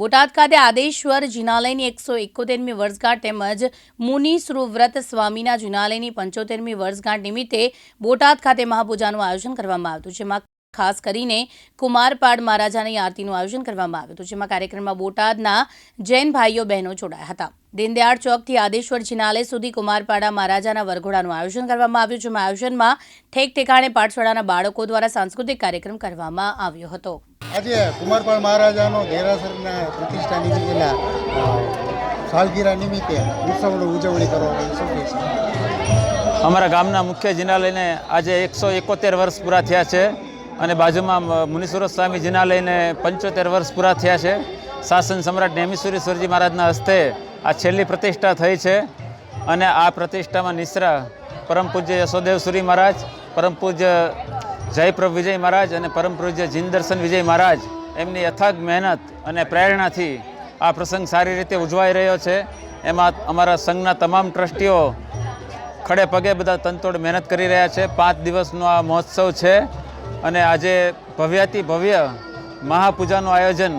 બોટાદ ખાતે આદેશ્વર જિનાલયની એકસો એકોતેરમી વર્ષગાંઠ તેમજ મુનિ સુવ્રત સ્વામીના જિનાલયની પંચોતેરમી વર્ષગાંઠ નિમિત્તે બોટાદ ખાતે મહાપૂજાનું આયોજન કરવામાં આવ્યું છે જેમાં ખાસ કરીને કુમારપાડ મહારાજાની આરતીનું આયોજન કરવામાં આવ્યું હતું જેમાં કાર્યક્રમમાં બોટાદના જૈન ભાઈઓ બહેનો જોડાયા હતા. દીનદયાળ ચોકથી આદેશ્વર જિનાલય સુધી કુમારપાડા મહારાજાના વરઘોડાનું આયોજન કરવામાં આવ્યું જેમાં આયોજનમાં ઠેક ઠેકાણે પાઠશાળાના બાળકો દ્વારા સાંસ્કૃતિક કાર્યક્રમ કરવામાં આવ્યો હતો. આજે કુમારપાડ મહારાજાનો દેરાસરના પ્રતિષ્ઠા નિમિત્તેના સાલગીરા નિમિત્તે ઉત્સવની ઉજવણી કરવામાં અમારા ગામના મુખ્ય જિનાલયને આજે એકસો એકોતેર વર્ષ પૂરા થયા છે. અને બાજુમાં મુનીશ્વર સ્વામી જિનાલયને પંચોતેર વર્ષ પૂરા થયા છે. શાસન સમ્રાટ નેમિશ્વરેશ્વરજી મહારાજના હસ્તે આ છેલ્લી પ્રતિષ્ઠા થઈ છે અને આ પ્રતિષ્ઠામાં નિશ્રા પરમ પૂજ્ય યશોદેવ સુરી મહારાજ, પરમ પૂજ્ય જયપ્રભ વિજય મહારાજ અને પરમ પૂજ્ય જીનદર્શન વિજય મહારાજ એમની યથાગ મહેનત અને પ્રેરણાથી આ પ્રસંગ સારી રીતે ઉજવાઈ રહ્યો છે. એમાં અમારા સંઘના તમામ ટ્રસ્ટીઓ ખડે પગે બધા તનતોડ મહેનત કરી રહ્યા છે. પાંચ દિવસનો આ મહોત્સવ છે. અને આજે ભવ્યાતિ ભવ્ય મહાપૂજાનું આયોજન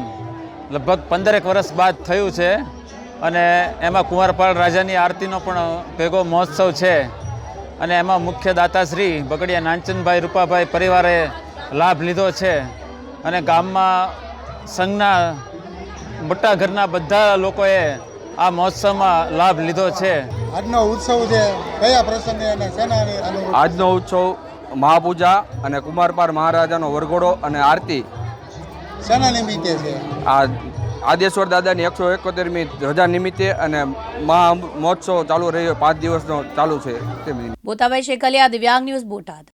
લગભગ પંદરેક વર્ષ બાદ થયું છે. અને એમાં કુંવારપાળ રાજાની આરતીનો પણ ભેગો મહોત્સવ છે. અને એમાં મુખ્ય દાતાશ્રી બગડિયા નાનચંદભાઈ રૂપાભાઈ પરિવારે લાભ લીધો છે. અને ગામમાં સંઘના મોટા ઘરના બધા લોકોએ આ મહોત્સવમાં લાભ લીધો છે. આજનો ઉત્સવ છે કયા પ્રસંગે અને આજનો ઉત્સવ મહાપૂજા અને કુમારપાર મહારાજાનો વરઘોડો અને આરતી. શેના નિમિત્તે છે? આ આદેશ્વર દાદાની એકસો એકોતેરમી રજા નિમિત્તે અને મહા મહોત્સવ ચાલુ રહ્યો પાંચ દિવસનો ચાલુ છે. બોતાભાઈ શેકલિયા દિવ્યાંગ ન્યૂઝ બોટાદ.